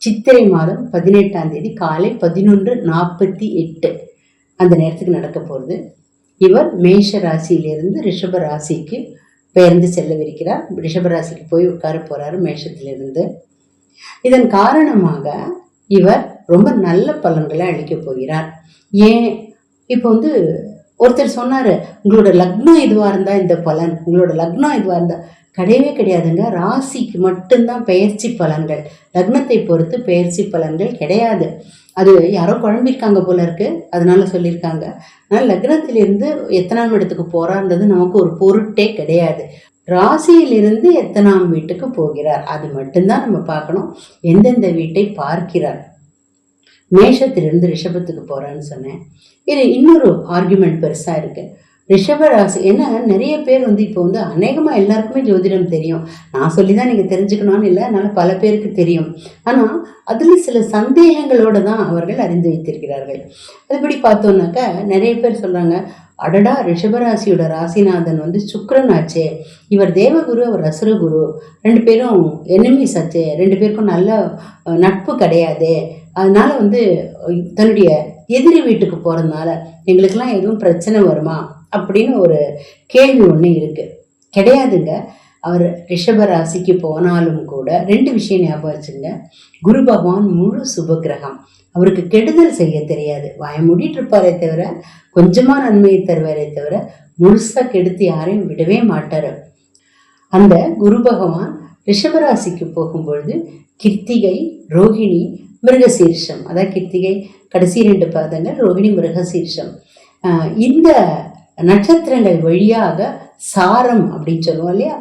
சித்திரை மாதம் பதினெட்டாம் தேதி காலை பதினொன்று நாற்பத்தி எட்டு அந்த நேரத்துக்கு நடக்க போகிறது இவர் மேஷ ராசியிலிருந்து ரிஷப ராசிக்கு பெயர்ந்து செல்லவிருக்கிறார். ரிஷப ராசிக்கு போய் உட்கார போறாரு மேஷத்திலிருந்து. இதன் காரணமாக இவர் ரொம்ப நல்ல பலன்களை அளிக்கப் போகிறார். ஏன்? இப்போ வந்து ஒருத்தர் சொன்னாரு உங்களோட லக்னம் இதுவா இருந்தா இந்த பலன் உங்களோட லக்னம் இதுவா இருந்தா கிடையவே கிடையாதுங்க. ராசிக்கு மட்டும்தான் பெயர்ச்சி பலன்கள். லக்னத்தை பொறுத்து பெயர்ச்சி பலன்கள் கிடையாது. அது யாரோ குழம்பிருக்காங்க போல இருக்கு. அதனால சொல்லியிருக்காங்க. ஆனால் லக்னத்திலிருந்து எத்தனாம் இடத்துக்கு போறான்றது நமக்கு ஒரு பொருட்டே கிடையாது. ராசியிலிருந்து எத்தனாம் வீட்டுக்கு போகிறார்? அது மட்டும்தான் நம்ம பார்க்கணும். எந்தெந்த வீட்டை பார்க்கிறார்? மேஷத்திலிருந்து ரிஷபத்துக்கு போறான்னு சொன்னேன். இது இன்னொரு ஆர்குமெண்ட் பெருசாக இருக்குது ரிஷபராசி ஏன்னா நிறைய பேர் வந்து இப்போ வந்து அநேகமாக எல்லாருக்குமே ஜோதிடம் தெரியும். நான் சொல்லி தான் நீங்கள் தெரிஞ்சுக்கணும்னு இல்லை அதனால் பல பேருக்கு தெரியும். ஆனால் அதில் சில சந்தேகங்களோடு தான் அவர்கள் அறிந்து வைத்திருக்கிறார்கள். அதுபடி பார்த்தோன்னாக்கா நிறைய பேர் சொல்கிறாங்க அடடா ரிஷபராசியோட ராசிநாதன் வந்து சுக்கரன் ஆச்சே. இவர் தேவகுரு அவர் அசுரகுரு. ரெண்டு பேரும் எனிமீஸ் ஆச்சே. ரெண்டு பேருக்கும் நல்ல நட்பு கிடையாது. அதனால வந்து தன்னுடைய எதிரி வீட்டுக்கு போகிறதுனால எங்களுக்கெல்லாம் எதுவும் பிரச்சனை வருமா? அப்படின்னு ஒரு கேள்வி ஒன்று இருக்கு. கிடையாதுங்க. அவர் ரிஷப ராசிக்கு போனாலும் கூட ரெண்டு விஷயம் ஞாபகம் வச்சுங்க. குரு பகவான் முழு சுபகிரகம். அவருக்கு கெடுதல் செய்ய தெரியாது. வாய மூடிட்டு இருப்பாரே தவிர கொஞ்சமா நன்மையை தருவாரே தவிர முழுசா கெடுத்து யாரையும் விடவே மாட்டார். அந்த குரு பகவான் ரிஷபராசிக்கு போகும்பொழுது கிருத்திகை ரோகிணி மிருகசீர்ஷம். அதான் கிருத்திகை கடைசி ரெண்டு பாதங்கள் ரோகிணி மிருகசீர்ஷம். இந்த நட்சத்திரங்கள் வழியாக சாரம் அப்படின்னு சொல்லுவோம் இல்லையா?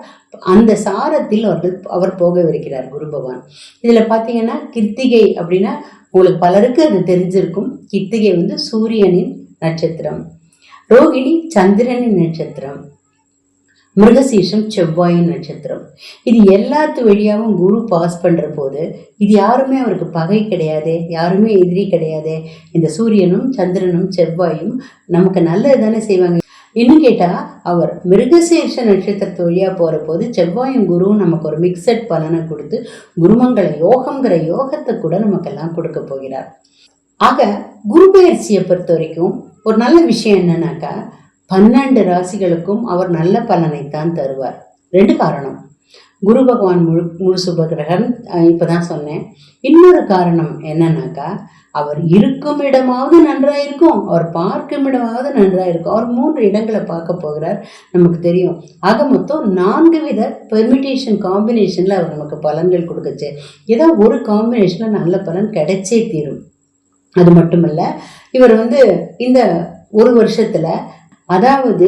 அந்த சாரத்தில் அவர்கள் அவர் போகவிருக்கிறார் குரு பகவான். இதில் பார்த்தீங்கன்னா கிருத்திகை அப்படின்னா உங்களுக்கு பலருக்கு அது தெரிஞ்சிருக்கும். கிருத்திகை வந்து சூரியனின் நட்சத்திரம். ரோகிணி சந்திரனின் நட்சத்திரம். மிருகசீஷம் செவ்வாயின் நட்சத்திரம். இது எல்லாத்து வழியாகவும் குரு பாஸ் பண்ற போது இது யாருமே அவருக்கு பகை கிடையாது யாருமே எதிரி கிடையாது. இந்த சூரியனும் சந்திரனும் செவ்வாயும் நமக்கு நல்லது தானே செய்வாங்க. இன்னும் கேட்டால் அவர் மிருகசீர்ஷ நட்சத்திரத்து வழியாக போகிற போது செவ்வாயும் குருவும் நமக்கு ஒரு மிக்சட் பலனை கொடுத்து குருமங்கள யோகங்கிற யோகத்தை கூட நமக்கெல்லாம் கொடுக்க போகிறார். ஆக குரு பயிற்சியை பொறுத்த வரைக்கும் ஒரு நல்ல விஷயம் என்னன்னாக்கா பன்னெண்டு ராசிகளுக்கும் அவர் நல்ல பலனைத்தான் தருவார். ரெண்டு காரணம். குரு பகவான் முழு முழு சுபகிரகன் இப்போதான் சொன்னேன். இன்னொரு காரணம் என்னன்னாக்கா அவர் இருக்கும் இடமாவது நன்றா இருக்கும் அவர் பார்க்கும் இடமாவது நன்றா இருக்கும் அவர் மூன்று இடங்களை பார்க்க போகிறார் நமக்கு தெரியும். ஆக மொத்தம் நான்கு வித பெர்மிட்டேஷன் காம்பினேஷன்ல அவர் நமக்கு பலன்கள் கொடுக்குச்சு. ஏதோ ஒரு காம்பினேஷன்ல நல்ல பலன் கிடைச்சே தீரும். அது மட்டுமல்ல இவர் வந்து இந்த ஒரு வருஷத்துல அதாவது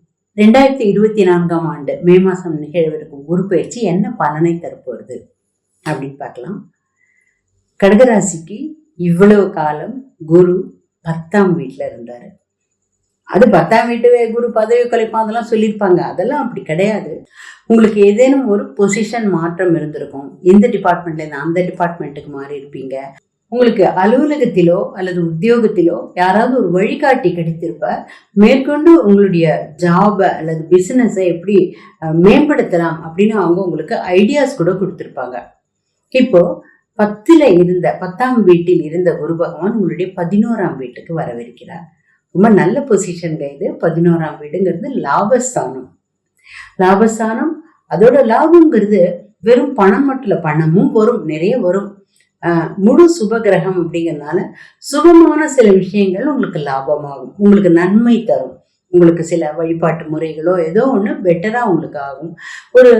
ரெண்டாயிரத்தி இருபத்தி நான்காம் ஆண்டு மே மாதம் நிகழ்விருக்கும் உருப்பயிற்சி என்ன பலனை தரப்போகிறது அப்படின்னு பார்க்கலாம். கடகராசிக்கு இவ்வளவு காலம் குரு பத்தாம் வீட்டில் இருந்தார். அது பத்தாம் வீட்டு குரு பதவி குலைப்பான் அதெல்லாம் சொல்லியிருப்பாங்க. அதெல்லாம் அப்படி கிடையாது. உங்களுக்கு ஏதேனும் ஒரு பொசிஷன் மாற்றம் இருந்திருக்கும். இந்த டிபார்ட்மெண்ட்லேருந்து அந்த டிபார்ட்மெண்ட்டுக்கு மாறி இருப்பீங்க உங்களுக்கு அலுவலகத்திலோ அல்லது உத்தியோகத்திலோ யாராவது ஒரு வழிகாட்டி கிடைத்திருப்ப மேற்கொண்டு உங்களுடைய ஜாபை அல்லது பிசினஸை எப்படி மேம்படுத்தலாம் அப்படின்னு அவங்க உங்களுக்கு ஐடியாஸ் கூட கொடுத்துருப்பாங்க. இப்போ பத்துல இருந்த பத்தாம் வீட்டில் இருந்த குரு பகவான் உங்களுடைய பதினோராம் வீட்டுக்கு வரவிருக்கிறார். ரொம்ப நல்ல பொசிஷன்ங்க இது. பதினோராம் வீடுங்கிறது லாபஸ்தானம். லாபஸ்தானம் அதோட லாபம்ங்கிறது வெறும் பணம் மட்டும் பணமும் வரும் நிறைய வரும். முழு சுப கிரகம் அப்படிங்கறதுனால சுபமான சில விஷயங்கள் உங்களுக்கு லாபமாகும். உங்களுக்கு நன்மை தரும். உங்களுக்கு சில வழிபாட்டு முறைகளோ ஏதோ ஒன்று பெட்டராக உங்களுக்கு ஆகும். ஒரு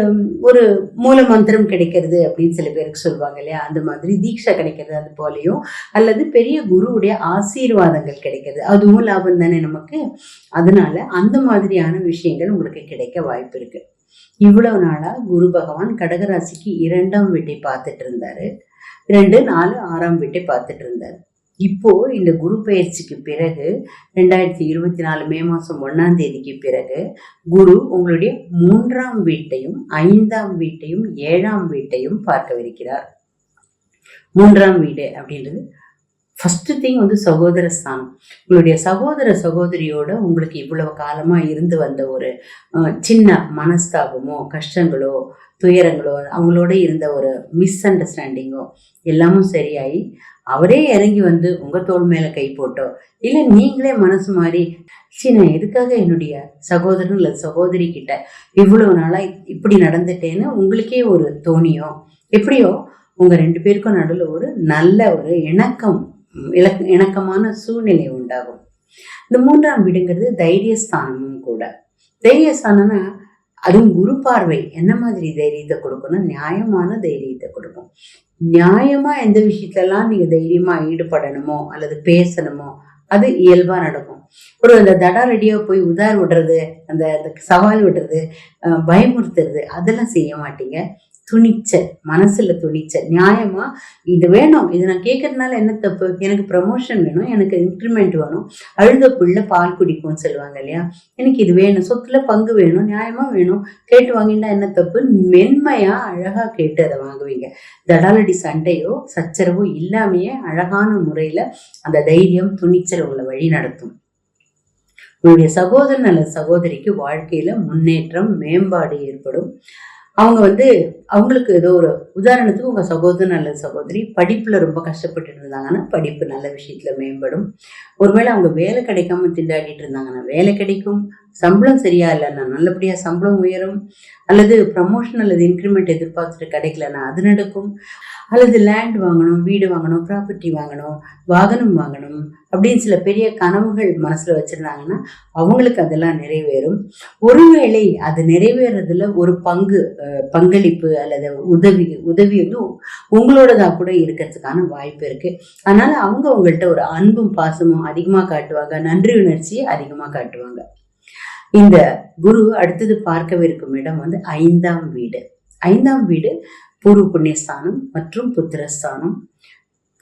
ஒரு மூல மந்திரம் கிடைக்கிறது அப்படின்னு சில பேருக்கு சொல்லுவாங்க இல்லையா? அந்த மாதிரி தீட்சை கிடைக்கிறது அது போலையும் அல்லது பெரிய குருவுடைய ஆசீர்வாதங்கள் கிடைக்கிறது. அதுவும் லாபம் தானே நமக்கு? அதனால அந்த மாதிரியான விஷயங்கள் உங்களுக்கு கிடைக்க வாய்ப்பு இருக்குது இவ்வளவு நாளாக குரு பகவான் கடகராசிக்கு இரண்டாம் வீட்டை பார்த்துட்டு இருந்தாரு. ரெண்டு நாலு ஆறாம் வீட்டை பார்த்துட்டு இருந்தார். இப்போ இந்த குரு பயிற்சிக்கு பிறகு ரெண்டாயிரத்தி இருபத்தி நாலு மே மாசம் ஒன்றாம் தேதிக்கு பிறகு குரு உங்களுடைய மூன்றாம் வீட்டையும் ஐந்தாம் வீட்டையும் ஏழாம் வீட்டையும் பார்க்கவிருக்கிறார். மூன்றாம் வீடு அப்படின்றது ஃபஸ்ட்டு திங் வந்து சகோதர ஸ்தானம். உங்களுடைய சகோதர சகோதரியோட உங்களுக்கு இவ்வளவு காலமாக இருந்து வந்த ஒரு சின்ன மனஸ்தாபமோ கஷ்டங்களோ துயரங்களோ அவங்களோட இருந்த ஒரு மிஸ் அண்டர்ஸ்டாண்டிங்கோ எல்லாமும் சரியாயி அவரே இறங்கி வந்து உங்கள் தோல் மேலே கை போட்டோ இல்லை நீங்களே மனசு மாதிரி சின்ன எதுக்காக என்னுடைய சகோதரன் இல்லை சகோதரி கிட்ட இவ்வளவு நாளாக இப்படி நடந்துட்டேன்னு உங்களுக்கே ஒரு தோணியோ எப்படியோ உங்கள் ரெண்டு பேருக்கும் நடுவில் ஒரு நல்ல ஒரு இணக்கம் இலக் இணக்கமான சூழ்நிலை உண்டாகும். இந்த மூன்றாம் வீடுங்கிறது தைரியஸ்தானமும் கூட. தைரியஸ்தானம்னா அதுவும் குரு பார்வை. என்ன மாதிரி தைரியத்தை கொடுக்கணும்? நியாயமான தைரியத்தை கொடுக்கும். நியாயமா எந்த விஷயத்தெல்லாம் நீங்க தைரியமா ஈடுபடணுமோ அல்லது பேசணுமோ அது இயல்பா நடக்கும். ஒரு அந்த தடா ரெடியா போய் உதார் விடுறது அந்த அந்த சவால் விடுறது அஹ், பயமுறுத்துறது அதெல்லாம் செய்ய மாட்டீங்க. துணிச்சல் மனசுல துணிச்சல். நியாயமா? இது வேணும். இது நான் கேட்கறதுனால என்ன தப்பு? எனக்கு ப்ரமோஷன் வேணும். எனக்கு இன்க்ரிமெண்ட் வேணும். அழுத புள்ள பால் குடிக்கும்னு சொல்லுவாங்க இல்லையா? எனக்கு இது வேணும். சொத்துல பங்கு வேணும். நியாயமா வேணும். கேட்டு வாங்கினா என்ன தப்பு? மென்மையா அழகா கேட்டு அதை வாங்குவீங்க. தடாலடி சண்டையோ சச்சரவோ இல்லாமையே அழகான முறையில அந்த தைரியம் துணிச்சல் உங்களை வழி நடத்தும். உங்களுடைய சகோதரன் அல்லது சகோதரிக்கு வாழ்க்கையில முன்னேற்றம் மேம்பாடு ஏற்படும். அவங்க வந்து அவங்களுக்கு ஏதோ ஒரு உதாரணத்துக்கு உங்கள் சகோதரன் அல்லது சகோதரி படிப்பில் ரொம்ப கஷ்டப்பட்டு இருந்தாங்கன்னா படிப்பு நல்ல விஷயத்தில் மேம்படும். ஒருவேளை அவங்க வேலை கிடைக்காம திண்டாடிட்டு இருந்தாங்கன்னா வேலை கிடைக்கும். சம்பளம் சரியா இல்லைன்னா நல்லபடியாக சம்பளம் உயரும் அல்லது ப்ரமோஷன் அல்லது இன்க்ரிமெண்ட் எதிர்பார்த்துட்டு கிடைக்கலன்னா அது நடக்கும். அல்லது லேண்ட் வாங்கணும் வீடு வாங்கணும் ப்ராப்பர்ட்டி வாங்கணும் வாகனம் வாங்கணும் அப்படின்னு சில பெரிய கனவுகள் மனசுல வச்சிருந்தாங்கன்னா அவங்களுக்கு அதெல்லாம் நிறைவேறும். ஒருவேளை அது நிறைவேறதுல ஒரு பங்கு பங்களிப்பு அல்லது உதவி உதவி வந்து உங்களோடதாக கூட இருக்கிறதுக்கான வாய்ப்பு இருக்கு. அதனால அவங்க உங்கள்கிட்ட ஒரு அன்பும் பாசமும் அதிகமாக காட்டுவாங்க நன்றி உணர்ச்சியை அதிகமாக காட்டுவாங்க. இந்த குரு அடுத்தது பார்க்கவிருக்கும் இடம் வந்து ஐந்தாம் வீடு. ஐந்தாம் வீடு பூர்வ புண்ணியஸ்தானம் மற்றும் புத்திரஸ்தானம்.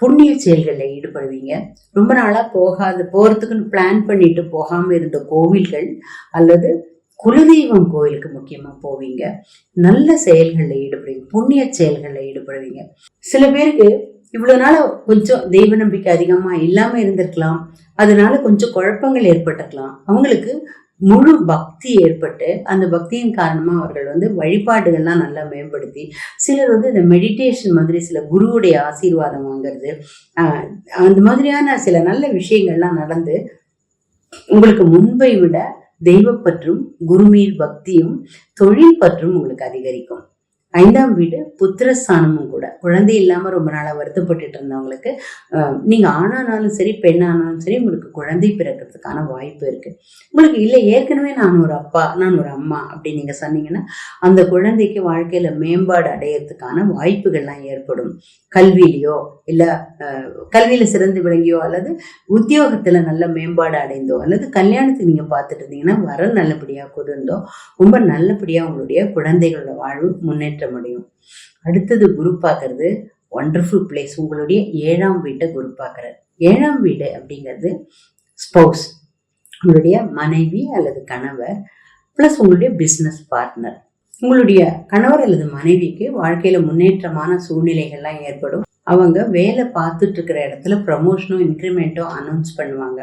புண்ணிய செயல்களில் ஈடுபடுவீங்க. ரொம்ப நாளா போகாது போறதுக்குன்னு பிளான் பண்ணிட்டு போகாம இருந்த கோவில்கள் அல்லது குலதெய்வம் கோயிலுக்கு முக்கியமா போவீங்க. நல்ல செயல்களில் ஈடுபடுவீங்க புண்ணிய செயல்களில் ஈடுபடுவீங்க. சில பேருக்கு இவ்வளோ நாள் கொஞ்சம் தெய்வ நம்பிக்கை அதிகமாக இல்லாமல் இருந்திருக்கலாம். அதனால கொஞ்சம் குழப்பங்கள் ஏற்பட்டிருக்கலாம். அவங்களுக்கு முழு பக்தி ஏற்பட்டு அந்த பக்தியின் காரணமாக அவர்கள் வந்து வழிபாடுகள்லாம் நல்லா மேம்படுத்தி சிலர் வந்து இந்த மெடிடேஷன் மாதிரி சில குருவுடைய ஆசீர்வாதம் வாங்குறது அந்த மாதிரியான சில நல்ல விஷயங்கள்லாம் நடந்து உங்களுக்கு முன்பை விட தெய்வப்பற்றும் குருமீர் பக்தியும் தொழில் பற்றும் உங்களுக்கு அதிகரிக்கும். ஐந்தாம் வீடு புத்திரஸ்தானமும் கூட. குழந்தை இல்லாம ரொம்ப நாளா வருத்தப்பட்டுட்டு இருந்தவங்களுக்கு ஆஹ், நீங்க ஆணானாலும் சரி பெண்ணானாலும் சரி உங்களுக்கு குழந்தை பிறக்கிறதுக்கான வாய்ப்பு இருக்கு. உங்களுக்கு இல்லை ஏற்கனவே நான் ஒரு அப்பா நான் ஒரு அம்மா அப்படின்னு நீங்க சொன்னீங்கன்னா அந்த குழந்தைக்கு வாழ்க்கையில மேம்பாடு அடையறதுக்கான வாய்ப்புகள்லாம் ஏற்படும். கல்வியிலையோ இல்ல ஆஹ், கல்வியில சிறந்து விளங்கியோ அல்லது உத்தியோகத்துல நல்ல மேம்பாடு அடைந்தோ அல்லது கல்யாணத்துக்கு நீங்க பார்த்துட்டு இருந்தீங்கன்னா வர நல்லபடியா குதிர்ந்தோ ரொம்ப நல்லபடியா உங்களுடைய குழந்தைகளோட வாழ்வு முன்னேற்ற முடியும் அடுத்தது குரு பார்க்கறது ஒண்டர்ஃபுல் பிளேஸ் உங்களுடைய ஏழாம் வீட்டை குரு பார்க்கறது ஏழாம் வீடு அப்படிங்கிறது ஸ்பௌஸ் உங்களுடைய மனைவி அல்லது கணவர் ப்ளஸ் உங்களுடைய பிஸ்னஸ் பார்ட்னர் உங்களுடைய கணவர் அல்லது மனைவிக்கு வாழ்க்கையில் முன்னேற்றமான சூழ்நிலைகள்லாம் ஏற்படும். அவங்க வேலை பார்த்துட்டு இருக்கிற இடத்துல ப்ரமோஷனோ இன்க்ரிமெண்ட்டோ அனௌன்ஸ் பண்ணுவாங்க.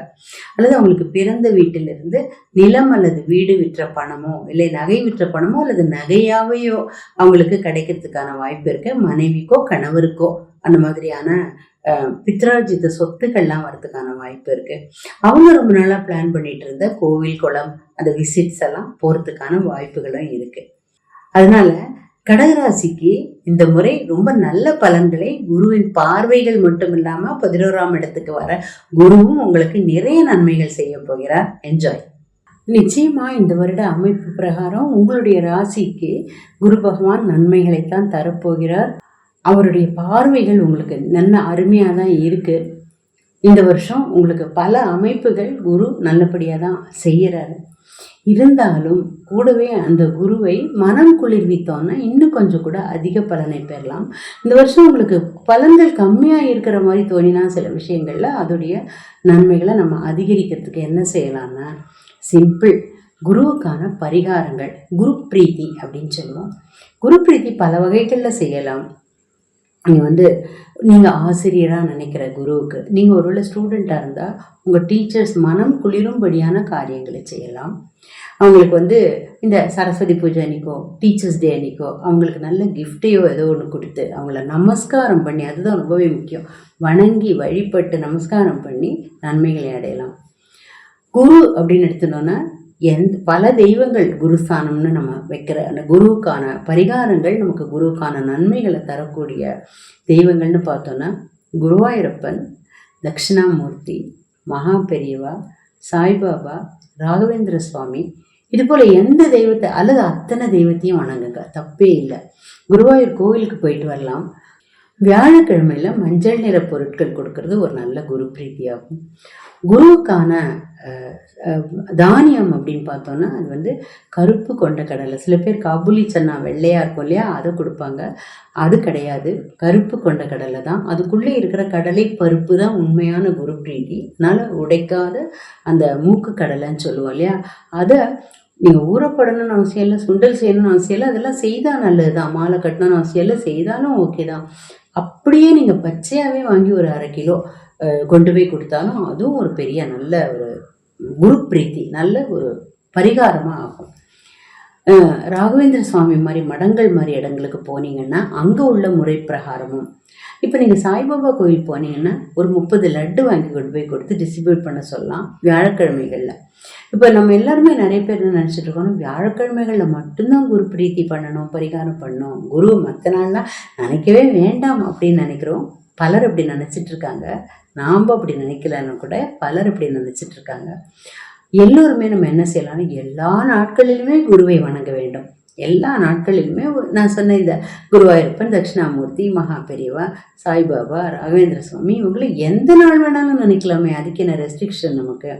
அல்லது அவங்களுக்கு பிறந்த வீட்டிலிருந்து நிலம் அல்லது வீடு விற்ற பணமோ இல்லை நகை விற்ற பணமோ அல்லது நகையாவையோ அவங்களுக்கு கிடைக்கிறதுக்கான வாய்ப்பு இருக்கு. மனைவிக்கோ கணவருக்கோ அந்த மாதிரியான அஹ், சொத்துக்கள்லாம் வரதுக்கான வாய்ப்பு இருக்கு. அவங்க ரொம்ப நாளாக பிளான் பண்ணிட்டு இருந்த கோவில் குளம் அந்த விசிட்ஸ் எல்லாம் போகிறதுக்கான வாய்ப்புகளும் இருக்கு. அதனால கடகராசிக்கு இந்த முறை ரொம்ப நல்ல பலன்களை குருவின் பார்வைகள் மட்டும் இல்லாம பதினோராம் இடத்துக்கு வர குருவும் உங்களுக்கு நிறைய நன்மைகள் செய்ய போகிறார். என்ஜாய் நிச்சயமா இந்த வருட அமைப்பு பிரகாரம் உங்களுடைய ராசிக்கு குரு பகவான் நன்மைகளைத்தான் தரப்போகிறார். அவருடைய பார்வைகள் உங்களுக்கு நல்ல அருமையாக தான் இருக்கு. இந்த வருஷம் உங்களுக்கு பல அமைப்புகள் குரு நல்லபடியாக தான் செய்கிறாரு இருந்தாலும் கூடவே அந்த குருவை மனம் குளிர்வித்தோன்னா இன்னும் கொஞ்சம் கூட அதிக பலனை பெறலாம். இந்த வருஷம் உங்களுக்கு பலன்கள் கம்மியாக இருக்கிற மாதிரி தோணினா சில விஷயங்களில் அதோடைய நன்மைகளை நம்ம அதிகரிக்கிறதுக்கு என்ன செய்யலாம்னா சிம்பிள் குருவுக்கான பரிகாரங்கள் குரு பிரீத்தி அப்படின்னு சொல்லுவோம். குரு பிரீத்தி பல வகைகளில் செய்யலாம். நீங்கள் வந்து நீங்கள் ஆசிரியராக நினைக்கிற குருவுக்கு நீங்கள் ஒருவேளை ஸ்டூடெண்ட்டாக இருந்தால் உங்கள் டீச்சர்ஸ் மனம் குளிரும்படியான காரியங்களை செய்யலாம். அவங்களுக்கு வந்து இந்த சரஸ்வதி பூஜை அன்னைக்கோ டீச்சர்ஸ் டே அன்னைக்கோ அவங்களுக்கு நல்ல கிஃப்டையோ ஏதோ ஒன்று கொடுத்து அவங்கள நமஸ்காரம் பண்ணி அதுதான் ரொம்பவே முக்கியம். வணங்கி வழிபட்டு நமஸ்காரம் பண்ணி நன்மைகளை அடையலாம். குரு அப்படின்னு எடுத்துனோன்னா எந் பல தெய்வங்கள் குருஸ்தானம்னு நம்ம வைக்கிற அந்த குருவுக்கான பரிகாரங்கள் நமக்கு குருவுக்கான நன்மைகளை தரக்கூடிய தெய்வங்கள்னு பார்த்தோன்னா குருவாயூரப்பன் தட்சிணாமூர்த்தி மகா பெரியவா சாய்பாபா ராகவேந்திர சுவாமி இது போல் எந்த தெய்வத்தை அல்லது அத்தனை தெய்வத்தையும் வணங்குங்க. தப்பே இல்லை. குருவாயூர் கோவிலுக்கு போயிட்டு வரலாம். வியாழக்கிழமையில் மஞ்சள் நிற பொருட்கள் கொடுக்கறது ஒரு நல்ல குரு பிரீத்தியாகும். குருவுக்கான தானியம் அப்படின்னு பார்த்தோன்னா அது வந்து கருப்பு கொண்ட கடலை. சில பேர் காபூலி சன்னா வெள்ளையாக இருக்கும் இல்லையா அதை கொடுப்பாங்க. அது கிடையாது. கருப்பு கொண்ட கடலை தான். அதுக்குள்ளே இருக்கிற கடலை பருப்பு தான் உண்மையான குரு பிரீதி அதனால் உடைக்காத அந்த மூக்கு கடலைன்னு சொல்லுவோம் இல்லையா அதை நீங்கள் ஊறப்படணும்னு அவசியம் இல்லை சுண்டல் செய்யணும்னு அவசியம் இல்லை. அதெல்லாம் செய்தால் நல்லது தான் மாலை கட்டணும்னு அவசியம் இல்லை செய்தாலும் ஓகே தான். அப்படியே நீங்கள் பச்சையாகவே வாங்கி ஒரு அரை கிலோ கொண்டு போய் கொடுத்தாலும் அதுவும் ஒரு பெரிய நல்ல ஒரு குரு பிரீத்தி நல்ல ஒரு பரிகாரமாக ஆகும். ராகவேந்திர சுவாமி மாதிரி மடங்கள் மாதிரி இடங்களுக்கு போனீங்கன்னா அங்கே உள்ள முறை பிரகாரமும். இப்போ நீங்கள் சாய்பாபா கோயில் போனீங்கன்னா ஒரு முப்பது லட்டு வாங்கி கொண்டு போய் கொடுத்து டிஸ்ட்ரிபியூட் பண்ண சொல்லலாம் வியாழக்கிழமைகளில். இப்போ நம்ம எல்லாருமே நிறைய பேர் என்ன நினச்சிட்டு இருக்கோம் வியாழக்கிழமைகளில் மட்டும்தான் குரு பிரீத்தி பண்ணணும் பரிகாரம் பண்ணணும். குரு மற்ற நாள்லாம் நினைக்கவே வேண்டாம் அப்படின்னு நினைக்கிறோம். பலர் அப்படி நினச்சிட்டு இருக்காங்க. நாம் அப்படி நினைக்கலன்னு கூட பலர் அப்படி நினச்சிட்டு இருக்காங்க. எல்லோருமே நம்ம என்ன செய்யலாம்னு எல்லா நாட்களிலுமே குருவை வணங்க வேண்டும். எல்லா நாட்களிலுமே நான் சொன்ன இந்த குருவாயூரப்பன் தட்சிணாமூர்த்தி மகா பெரியவா சாய்பாபா ராகவேந்திர சுவாமி இவங்களை எந்த நாள் வேணாலும் நினைக்கலாமே அதுக்கு என்ன ரெஸ்ட்ரிக்ஷன் நமக்கு?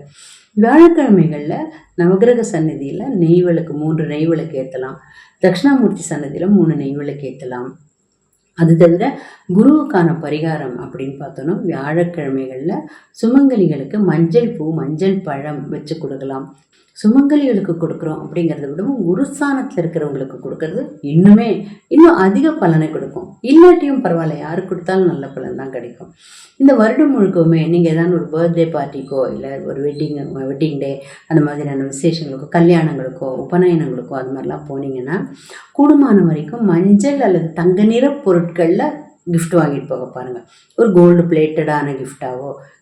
வியாழக்கிழமைகளில் நவகிரக சன்னதியில் நெய் விளக்கு மூன்று நெய் விளக்கு ஏற்றலாம் தட்சிணாமூர்த்தி சன்னதியில் மூணு நெய் விளக்கு ஏற்றலாம் அது தவிர குருவுக்கான பரிகாரம் அப்படின்னு பார்த்தோன்னா வியாழக்கிழமைகளில் சுமங்கலிகளுக்கு மஞ்சள் பூ மஞ்சள் பழம் வச்சு கொடுக்கலாம். சுமங்கலிகளுக்கு கொடுக்குறோம் அப்படிங்கிறத விடவும் குருஸ்தானத்தில் இருக்கிறவங்களுக்கு கொடுக்கறது இன்னுமே இன்னும் அதிக பலனை கொடுக்கும். இல்லாட்டியும் பரவாயில்ல. யாரு கொடுத்தாலும் நல்ல பலன் தான் கிடைக்கும். இந்த வருடம் முழுக்கவுமே நீங்கள் ஏதாவது ஒரு பர்த்டே பார்ட்டிக்கோ இல்லை ஒரு வெட்டிங் வெட்டிங் டே அந்த மாதிரியான விசேஷங்களுக்கோ கல்யாணங்களுக்கோ உபநயனங்களுக்கோ அது மாதிரிலாம் போனீங்கன்னா கூடுமான வரைக்கும் மஞ்சள் அல்லது தங்க நிற பொருட்களில் கிஃப்ட் வாங்கிட்டு போக பாருங்கள் ஒரு கோல்டு பிளேட்டடான கிஃப்டாவோ